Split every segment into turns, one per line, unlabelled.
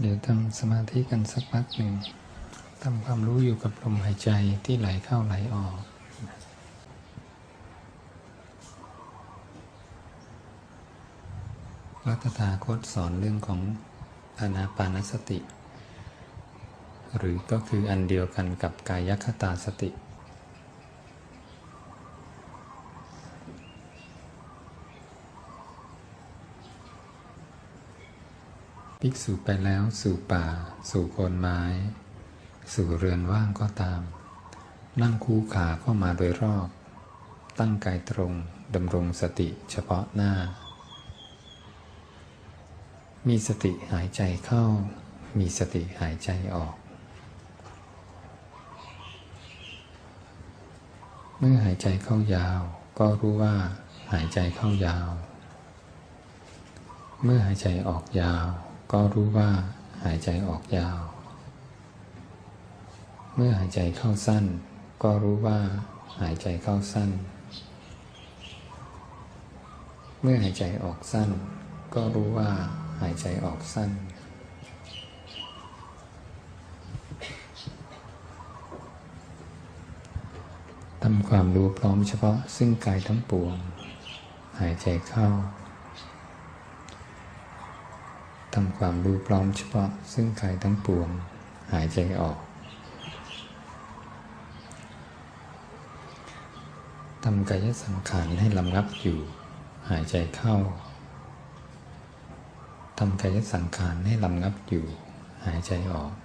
เดี๋ยวทำสมาธิกันสักพักหนึ่งทำความรู้อยู่กับลมหายใจที่ไหลเข้าไหลออกรัตถาคตสอนเรื่องของอานาปานสติ หรือก็คืออันเดียวกันกับกายคตาสติ ภิกษุไปแล้วสู่ป่า สู่โคนไม้ สู่เรือนว่างก็ตาม นั่งคู่ขาเข้ามาโดยรอบ ตั้งกายตรงดำรงสติเฉพาะหน้า มีสติหายใจเข้า มีสติหายใจออก เมื่อหายใจเข้ายาว ก็รู้ว่าหายใจเข้ายาว เมื่อหายใจออกยาว ก็รู้ว่าหายใจออกยาว เมื่อหายใจเข้าสั้น ก็รู้ว่าหายใจเข้าสั้น เมื่อหายใจออกสั้น ก็รู้ว่าหายใจออกสั้น ทำความรู้พร้อมเฉพาะซึ่งกายทั้งปวง หายใจเข้า ทำความรู้พร้อมเฉพาะ ซึ่งกายทั้งปวงหายใจออกทำกายสังขารให้ลำงับอยู่ หายใจเข้าทำกายสังขารให้ลำงับอยู่ หายใจออก
ก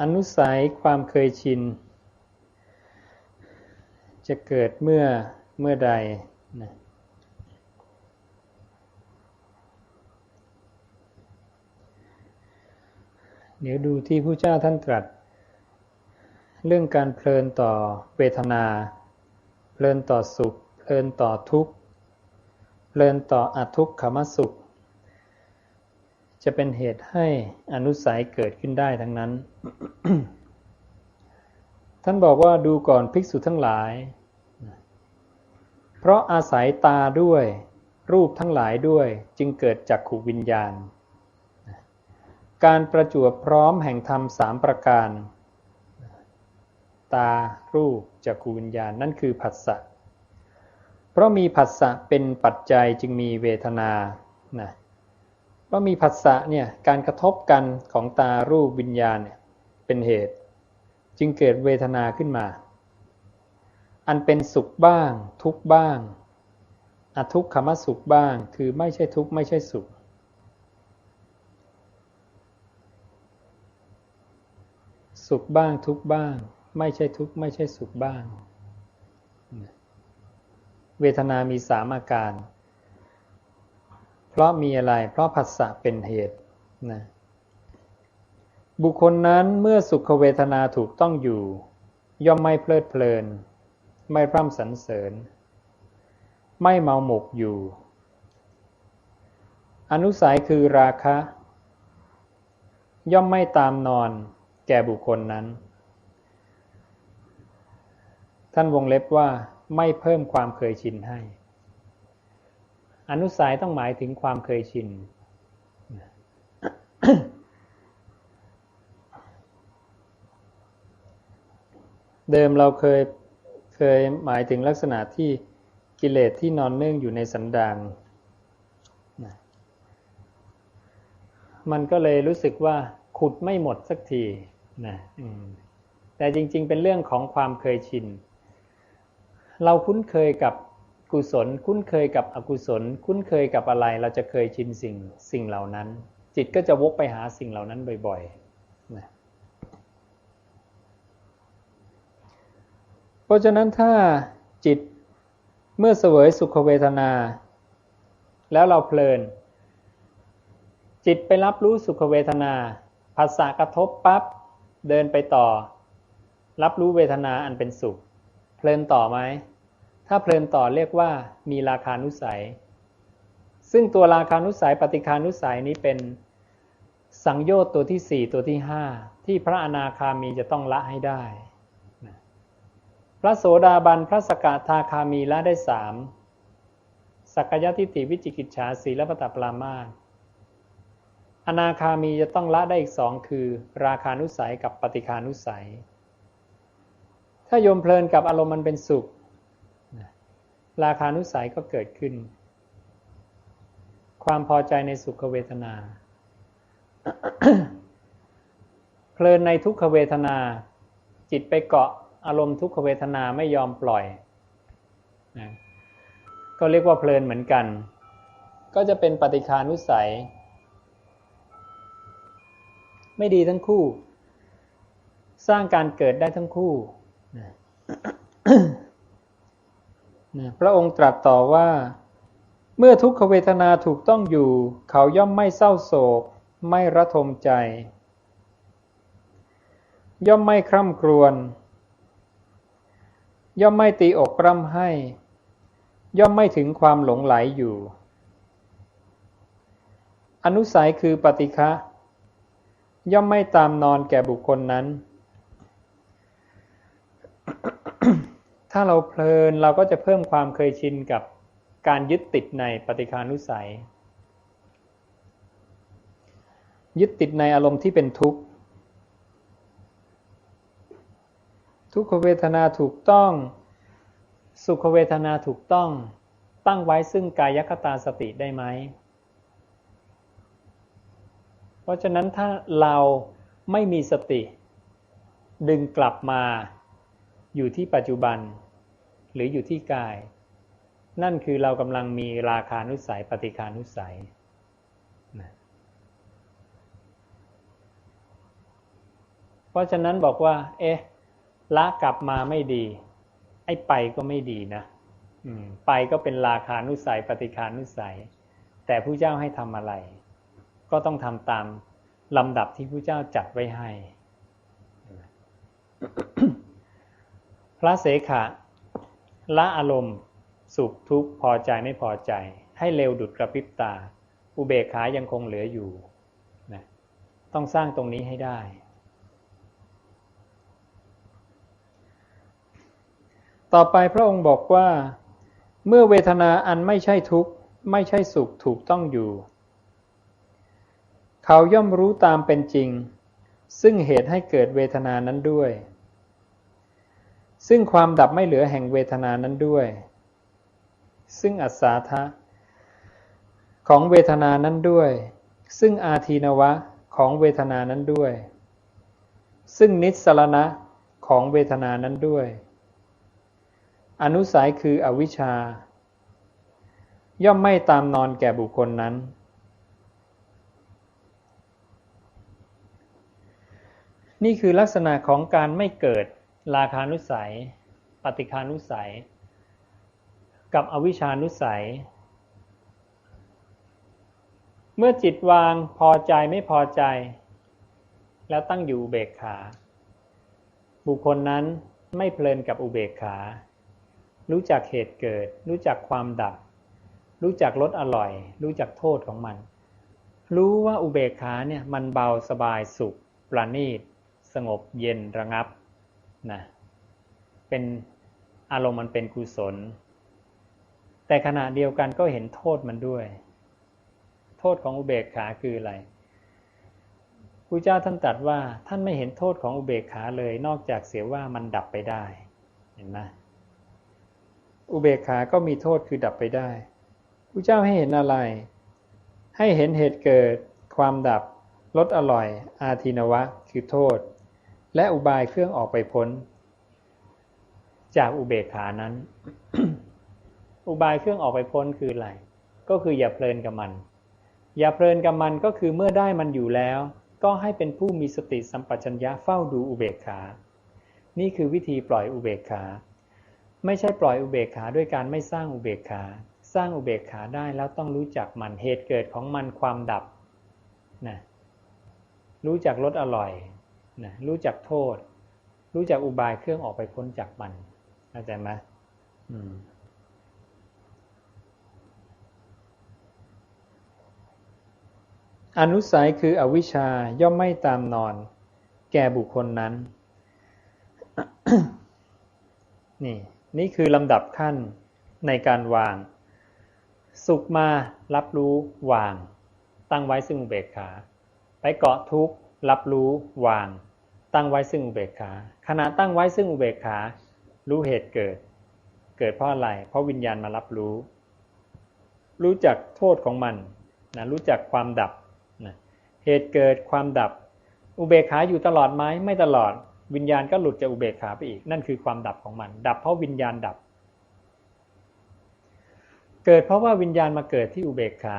อนุสัยความเคยชิน จะเกิดเมื่อเมื่อใดนะเดี๋ยวดูที่ผู้เจ้าท่านตรัส เรื่องการเพลินต่อเวทนา เพลินต่อสุข เพลินต่อทุกข์ เพลินต่ออทุกขมสุข จะเป็นเหตุให้อนุสัยเกิดขึ้นได้ทั้งนั้น ท่านบอกว่าดูก่อนภิกษุทั้งหลาย เพราะอาศัยตาด้วย รูปทั้งหลายด้วยจึงเกิดจักขุวิญญาณ การประจวบพร้อมแห่งธรรมสามประการ ตารูปจักรวิญญาณนั่นคือผัสสะเพราะมีผัสสะเป็นปัจจัยจึงมีเวทนานะ เพรามีผัสสะเนี่ยการกระทบกันของตารูปวิญญาณเนี่ยเป็นเหตุ จึงเกิดเวทนาขึ้นมา อันเป็นสุขบ้าง ทุกบ้างอทุกขมสุขบ้าง คือไม่ใช่ทุกไม่ใช่สุข สุขบ้างทุกบ้าง ไม่ใช่ทุกไม่ใช่สุขบ้าง เวทนามีสามอาการ เพราะมีอะไร เพราะผัสสะเป็นเหตุนะบุคคลนั้นเมื่อสุขเวทนาถูกต้องอยู่ ย่อมไม่เพลิดเพลิน ไม่พร่ำสรรเสริญ ไม่เมาหมกอยู่ อนุสัยคือราคะ ย่อมไม่ตามนอนแก่บุคคลนั้น ท่านวงเล็บว่าไม่เพิ่มความเคยชินให้ อนุสัยต้องหมายถึงความเคยชิน เดิมเราเคยเคยหมายถึงลักษณะที่กิเลสที่นอนเนื่องอยู่ในสันดานมันก็เลยรู้สึกว่าขุดไม่หมดสักทีนะแต่จริง ๆ เป็นเรื่องของความเคยชิน เราคุ้นเคยกับ กุศลคุ้นเคยกับอกุศล คุ้นเคยกับอะไร เราจะเคยชินสิ่งสิ่งเหล่านั้น จิตก็จะวกไปหาสิ่งเหล่านั้นบ่อยๆนะเพราะฉะนั้นถ้าจิตเมื่อเสวยสุขเวทนา แล้วเราเพลิน จิตไปรับรู้สุขเวทนาภาษากระทบปับ๊บเดินไปต่อ รับรู้เวทนาอันเป็นสุข เพลินต่อไหม ถ้าเพลินต่อเรียกว่ามีราคานุสัย ซึ่งตัวราคานุสัยปฏิคานุสัยนี้เป็นสังโยชน์ตัวที่สี่ตัวที่ห้าที่พระอนาคามีจะต้องละให้ได้ พระโสดาบันพระสกทาคามีละได้สามสักยทิฏฐิวิจิกิจฉาสีและปตปรามาอนาคามีจะต้องละได้อีกสองคือ ราคานุสัยกับปฏิคานุสัย ถ้าโยมเพลินกับอารมณ์มันเป็นสุข ราคานุสัยก็เกิดขึ้น ความพอใจในสุขเวทนา เพลินในทุกขเวทนา จิตไปเกาะอารมณ์ทุกขเวทนาไม่ยอมปล่อยนะก็เรียกว่าเพลินเหมือนกัน ก็จะเป็นปฏิคานุสัย ไม่ดีทั้งคู่ สร้างการเกิดได้ทั้งคู่นะ พระองค์ตรัสต่อว่า เมื่อทุกขเวทนาถูกต้องอยู่ เขาย่อมไม่เศร้าโศก ไม่ระทมใจ ย่อมไม่คร่ำครวญย่อมไม่ตีอกร่ำให้ ย่อมไม่ถึงความหลงไหลอยู่ อนุสัยคือปฏิฆะย่อมไม่ตามนอนแก่บุคคลนั้น ถ้าเราเพลินเราก็จะเพิ่มความเคยชินกับการยึดติดในปฏิคานุสัย ยึดติดในอารมณ์ที่เป็นทุกข์ ทุกขเวทนาถูกต้อง สุขเวทนาถูกต้อง ตั้งไว้ซึ่งกายคตาสติได้ไหม เพราะฉะนั้นถ้าเราไม่มีสติ ดึงกลับมาอยู่ที่ปัจจุบัน หรืออยู่ที่กาย นั่นคือเรากำลังมีราคานุสัย ปฏิคานุสัยเพราะฉะนั้นบอกว่า เอ๊ะละกลับมาไม่ดี ไอ้ไปก็ไม่ดีนะไปก็เป็นราคานุสัย ปฏิคานุสัย แต่ผู้เจ้าให้ทำอะไร ก็ต้องทำตามลำดับที่ผู้เจ้าจัดไว้ให้ พระเสขะ ละอารมณ์ สุขทุกข์พอใจไม่พอใจ ให้เร็วดุดกระพริบตา อุเบกขายังคงเหลืออยู่นะต้องสร้างตรงนี้ให้ได้ ต่อไปพระองค์บอกว่า เมื่อเวทนาอันไม่ใช่ทุกข์ ไม่ใช่สุขถูกต้องอยู่ เขาย่อมรู้ตามเป็นจริง ซึ่งเหตุให้เกิดเวทนานั้นด้วย ซึ่งความดับไม่เหลือแห่งเวทนานั้นด้วย ซึ่งอัศาทะของเวทนานั้นด้วย ซึ่งอาทีนวะของเวทนานั้นด้วย ซึ่งนิสรณะของเวทนานั้นด้วย อนุสัยคืออวิชชา ย่อมไม่ตามนอนแก่บุคคลนั้น นี่คือลักษณะของการไม่เกิด ราคานุสัย ปฏิคานุสัย กับอวิชานุสัย เมื่อจิตวางพอใจไม่พอใจ แล้วตั้งอยู่อุเบกขา บุคคลนั้นไม่เพลินกับอุเบกขา รู้จักเหตุเกิด รู้จักความดับ รู้จักรสอร่อย รู้จักโทษของมัน รู้ว่าอุเบกขาเนี่ยมันเบาสบายสุข ประณีต สงบเย็นระงับ นะเป็นอารมณ์มันเป็นกุศล แต่ขณะเดียวกันก็เห็นโทษมันด้วย โทษของอุเบกขาคืออะไรพระเจ้าท่านตรัสว่าท่านไม่เห็นโทษของอุเบกขาเลย นอกจากเสียว่ามันดับไปได้เห็นไหมอุเบกขาก็มีโทษคือดับไปได้พระเจ้าให้เห็นอะไร ให้เห็นเหตุเกิด ความดับ ลดอร่อย อาทินวะ คือโทษ และอุบายเครื่องออกไปพ้น จากอุเบกขานั้น อุบายเครื่องออกไปพ้นคืออะไร ก็คืออย่าเพลินกับมัน อย่าเพลินกับมันก็คือเมื่อได้มันอยู่แล้ว ก็ให้เป็นผู้มีสติสัมปชัญญะเฝ้าดูอุเบกขา นี่คือวิธีปล่อยอุเบกขา ไม่ใช่ปล่อยอุเบกขาด้วยการไม่สร้างอุเบกขา สร้างอุเบกขาได้แล้วต้องรู้จักมันเหตุเกิดของมันความดับนะรู้จักรสอร่อย นะรู้จักโทษ รู้จักอุบายเครื่องออกไปพ้นจากมันเข้าใจไหมอืมอนุสัยคืออวิชาย่อมไม่ตามนอน แก่บุคคลนั้น นี่ นี่คือลำดับขั้นในการวาง สุขมารับรู้วาง ตั้งไว้ซึ่งอุเบกขา ไปเกาะทุกข์ รับรู้วาง ตั้งไว้ซึ่งอุเบกขา ขณะตั้งไว้ซึ่งอุเบกขา รู้เหตุเกิด เกิดเพราะอะไร เพราะวิญญาณมารับรู้ รู้จักโทษของมันนะรู้จักความดับนะเหตุเกิดความดับ อุเบกขาอยู่ตลอดไหมไม่ตลอด วิญญาณก็หลุดจากอุเบกขาไปอีก นั่นคือความดับของมัน ดับเพราะวิญญาณดับ เกิดเพราะว่าวิญญาณมาเกิดที่อุเบกขา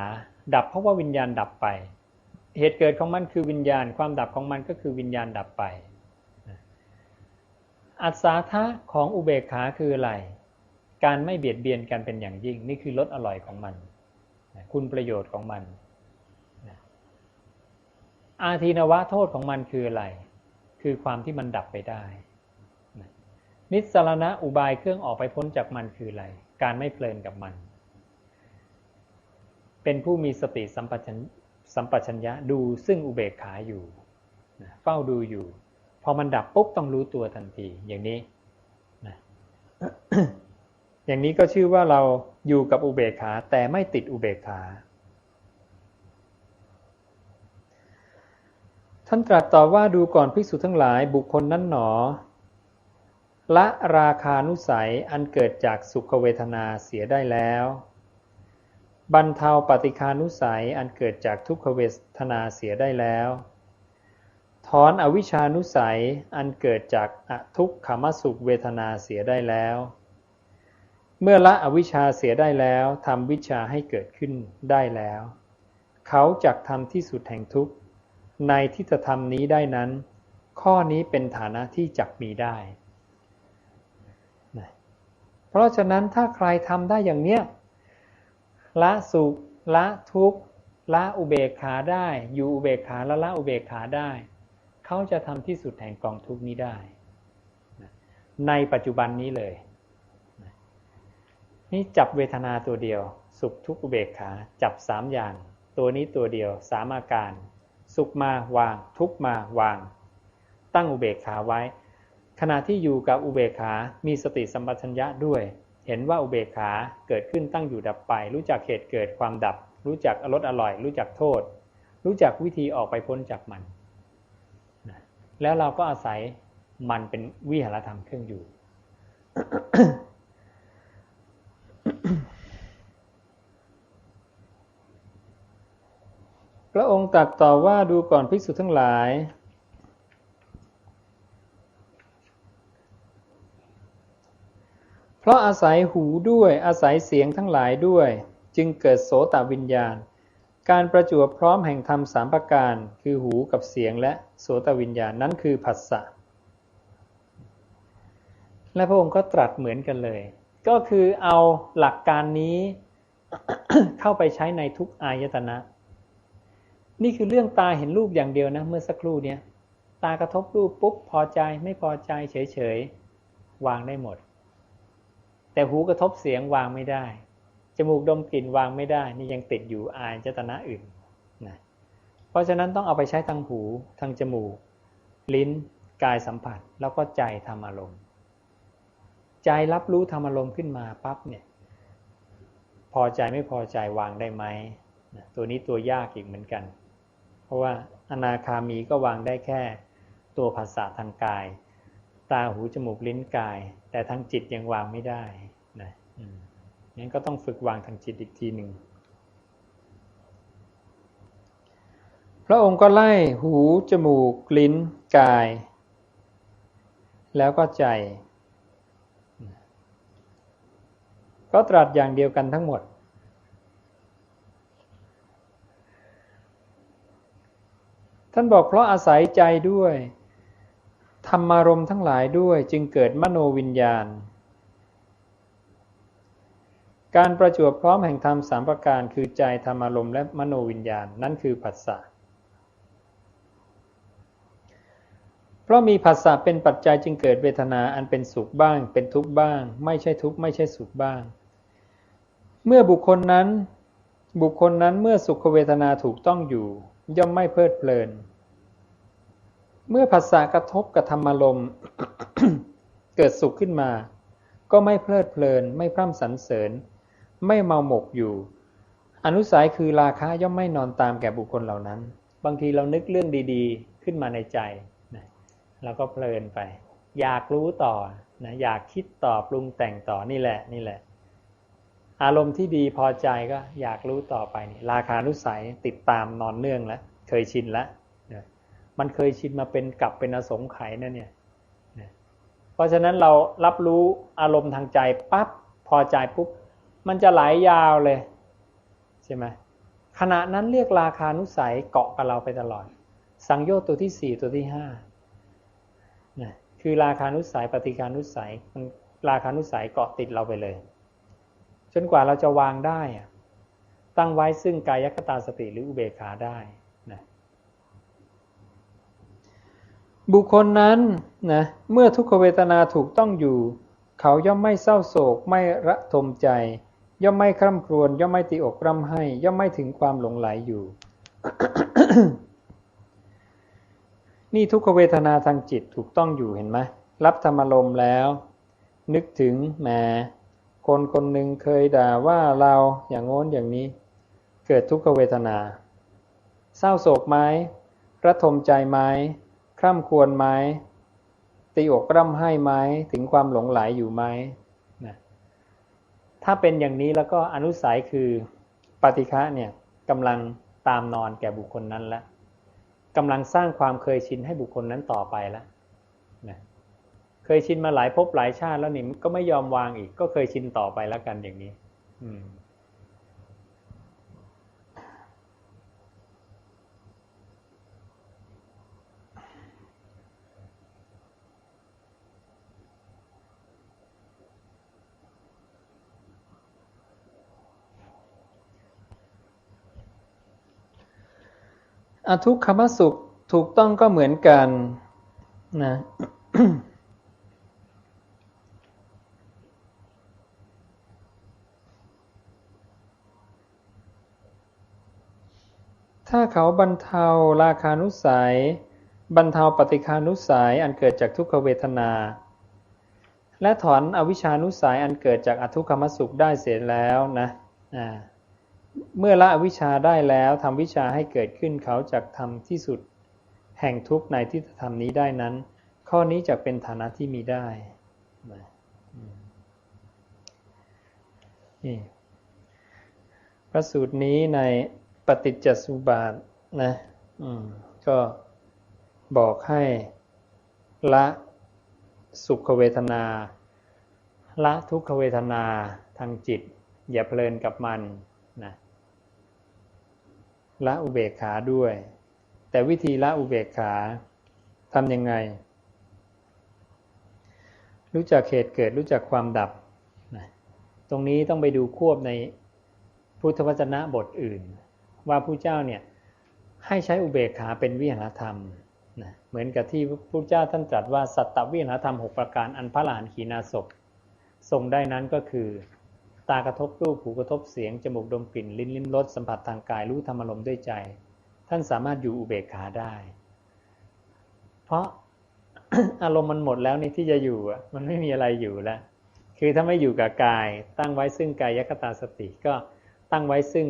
ดับเพราะว่าวิญญาณดับไป เหตุเกิดของมันคือวิญญาณ ความดับของมันก็คือวิญญาณดับไป อัศาทะของอุเบกขาคืออะไร การไม่เบียดเบียนกันเป็นอย่างยิ่ง นี่คือรสอร่อยของมัน คุณประโยชน์ของมัน อาทีนวะโทษของมันคืออะไร คือความที่มันดับไปได้ นิสรณะอุบายเครื่องออกไปพ้นจากมันคืออะไร การไม่เพลินกับมัน เป็นผู้มีสติสัมปชัญ สัมปชัญญะดูซึ่งอุเบกขาอยู่เฝ้าดูอยู่ พอมันดับปุ๊บต้องรู้ตัวทันทีอย่างนี้นะอย่างนี้ก็ชื่อว่าเราอยู่กับอุเบกขาแต่ไม่ติดอุเบกขา ท่านตรัสต่อว่าดูก่อนภิกษุทั้งหลายบุคคลนั้นหนอ ละราคานุสัยอันเกิดจากสุขเวทนาเสียได้แล้ว บรรเทาปฏิคานุสัยอันเกิดจากทุกขเวทนาเสียได้แล้ว ถอนอวิชานุสัยอันเกิดจากอทุกขมสุขเวทนาเสียได้แล้ว เมื่อละอวิชาเสียได้แล้วทำวิชาให้เกิดขึ้นได้แล้ว เขาจักทำที่สุดแห่งทุกข์ในทิฏฐธรรมนี้ได้นั้น ข้อนี้เป็นฐานะที่จักมีได้ เพราะฉะนั้นถ้าใครทำได้อย่างเนี้ย ละสุข ละทุกข์ละอุเบกขาได้ อยู่อุเบกขาละละอุเบกขาได้ เขาจะทำที่สุดแห่งกองทุกนี้ได้ ในปัจจุบันนี้เลย นี่จับเวทนาตัวเดียว สุขทุกข์อุเบกขาจับสามอย่าง ตัวนี้ตัวเดียวสามอาการ สุขมาวาง ทุกมาวาง ตั้งอุเบกขาไว้ ขณะที่อยู่กับอุเบกขา มีสติสัมปชัญญะด้วย เห็นว่าอุเบกขาเกิดขึ้นตั้งอยู่ดับไป รู้จักเหตุเกิดความดับ รู้จักอรสอร่อย รู้จักโทษ รู้จักวิธีออกไปพ้นจากมัน แล้วเราก็อาศัยมันเป็นวิหารธรรมเครื่องอยู่ พระองค์ตรัสต่อว่าดูก่อนภิกษุทั้งหลาย เพราะอาศัยหูด้วยอาศัยเสียงทั้งหลายด้วย จึงเกิดโสตวิญญาณ การประจวบพร้อมแห่งธรรมสามประการ คือหูกับเสียงและโสตวิญญาณนั้นคือผัสสะและพระองค์ก็ตรัสเหมือนกันเลย ก็คือเอาหลักการนี้เข้าไปใช้ในทุกอายตนะ นี่คือเรื่องตาเห็นรูปอย่างเดียวนะ เมื่อสักครู่เนี้ยตากระทบรูปปุ๊บพอใจไม่พอใจเฉยๆ วางได้หมด แต่หูกระทบเสียงวางไม่ได้ จมูกดมกลิ่นวางไม่ได้ นี่ยังติดอยู่อายจตนะอื่นนะเพราะฉะนั้นต้องเอาไปใช้ทางหูทางจมูก ลิ้น กายสัมผัสแล้วก็ใจทำอารมณ์ ใจรับรู้ทำอารมณ์ขึ้นมาปั๊บเนี่ยพอใจไม่พอใจวางได้ไหมนะตัวนี้ตัวยากอีกเหมือนกัน เพราะว่าอนาคามีก็วางได้แค่ตัวภาษาทางกาย ตาหูจมูกลิ้นกาย แต่ทางจิตยังวางไม่ได้ นะงั้นก็ต้องฝึกวางทางจิตอีกทีหนึ่ง พระองค์ก็ไล่หู จมูก ลิ้น กาย แล้วก็ใจ ก็ตรัสอย่างเดียวกันทั้งหมด ท่านบอกเพราะอาศัยใจด้วย ธรรมารมทั้งหลายด้วยจึงเกิดมโนวิญญาณ การประจวบพร้อมแห่งธรรมสามประการ คือใจธรรมารมณ์และมโนวิญญาณ นั่นคือผัสสะเพราะมีผัสสะเป็นปัจจัยจึงเกิดเวทนาอันเป็นสุขบ้าง เป็นทุกข์บ้าง ไม่ใช่ทุกข์ไม่ใช่สุขบ้าง เมื่อบุคคลนั้น บุคคลนั้นเมื่อสุขเวทนาถูกต้องอยู่ ย่อมไม่เพลิดเพลิน เมื่อผัสสะกระทบกับธรรมารมณ์เกิดสุขขึ้นมา ก็ไม่เพลิดเพลิน ไม่พร่ำสรรเสริญ ไม่เมาหมกอยู่ อนุสัยคือราคะย่อมไม่นอนตามแก่บุคคลเหล่านั้น บางทีเรานึกเรื่องดีๆ ขึ้นมาในใจนะเราก็เพลินไป อยากรู้ต่อนะอยากคิดต่อปรุงแต่งต่อนี่แหละนี่แหละ อารมณ์ที่ดีพอใจก็อยากรู้ต่อไปนี่ราคานุสัยติดตามนอนเนื่องแล้วเคยชินแล้วมันเคยชินมาเป็นกลับเป็นอสงไขยนั่นเนี่ยเพราะฉะนั้นเรารับรู้อารมณ์ทางใจปั๊บพอใจปุ๊บ มันจะไหลายยาวเลย ใช่ไหมขณะนั้นเรียกราคานุสัยเกาะกับเราไปตลอด สังโยชน์ตัวที่สี่ตัวที่ห้านะคือราคานุสัยปฏิการนุสัยมันราคานุสัยเกาะติดเราไปเลย จนกว่าเราจะวางได้ตั้งไว้ซึ่งกายคตาสติหรืออุเบกขาได้นะบุคคลนั้นนะเมื่อทุกขเวทนาถูกต้องอยู่ เขาย่อมไม่เศร้าโศกไม่ระทมใจ ย่อมไม่คร่ำครวญย่อมไม่ตีอกร่ำให้ ย่อมไม่ถึงความหลงไหลอยู่ นี่ทุกขเวทนาทางจิตถูกต้องอยู่เห็นไหมรับธรรมลมแล้ว นึกถึงแหมคนคนหนึ่งเคยด่าว่าเราอย่างโน้นอย่างนี้ เกิดทุกขเวทนา เศร้าโศกไหมระทมใจไหมคร่ำควรไหมตีอกร่ำให้ไหมถึงความหลงไหลอยู่ไหม ถ้าเป็นอย่างนี้แล้วก็อนุสัยคือปฏิฆะเนี่ยกำลังตามนอนแก่บุคคลนั้นแล้วกำลังสร้างความเคยชินให้บุคคลนั้นต่อไปแล้วนะเคยชินมาหลายภพหลายชาติแล้วนี่ก็ไม่ยอมวางอีก ก็เคยชินต่อไปแล้วกันอย่างนี้ อืม อทุกขมสุขถูกต้องก็เหมือนกันนะถ้าเขาบรรเทาราคานุสัย บรรเทาปฏิคานุสัยอันเกิดจากทุกขเวทนา และถอนอวิชานุสัยอันเกิดจากอทุกขมสุขได้เสียแล้วนะอ่า เมื่อละวิชาได้แล้วทำวิชาให้เกิดขึ้นเขาจากทำที่สุด แห่งทุกในที่จะทำนี้ได้นั้น ข้อนี้จะเป็นฐานะที่มีได้นี่พระสูตรนี้ในปฏิจจสุบาทนะก็บอกให้ละสุขเวทนา ละทุกขเวทนาทางจิต อย่าเพลินกับมันนะ ละอุเบกขาด้วย แต่วิธีละอุเบกขาทำยังไง รู้จักเหตุเกิดรู้จักความดับ ตรงนี้ต้องไปดูควบในพุทธวจนะบทอื่น ว่าผู้เจ้าเนี่ยให้ใช้อุเบกขาเป็นวิหารธรรมนะเหมือนกับที่พระเจ้าท่านตรัสว่าสัตตวิหารธรรมหประการอันพระหลานขีนาศพทรงได้นั้นก็คือ ตากระทบรูป หูกระทบเสียง จมูกดมกลิ่น ลิ้นลิ้มรส สัมผัสทางกาย รู้ธรรมอารมณ์ด้วยใจ ท่านสามารถอยู่อุเบกขาได้ เพราะอารมณ์มันหมดแล้วในที่จะอยู่อะมันไม่มีอะไรอยู่แล้ว คือถ้าไม่อยู่กับกาย ตั้งไว้ซึ่งกายยคตาสติ ก็ตั้งไว้ซึ่ง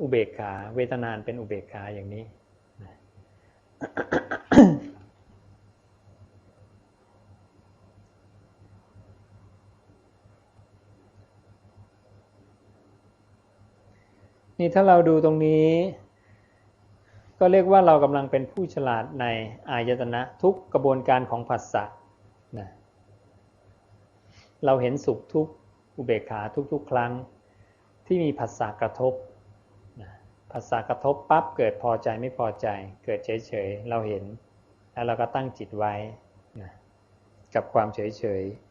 อุเบกขา เวทนานเป็นอุเบกขาอย่างนี้ นี่ถ้าเราดูตรงนี้ ก็เรียกว่าเรากำลังเป็นผู้ฉลาดในอายตนะทุกกระบวนการของผัสสะนะเราเห็นสุขทุกอุเบกขาทุกๆ ครั้งที่มีผัสสะกระทบนะผัสสะกระทบปั๊บเกิดพอใจไม่พอใจ เกิดเฉยๆเราเห็น แล้วเราก็ตั้งจิตไว้นะกับความเฉยๆ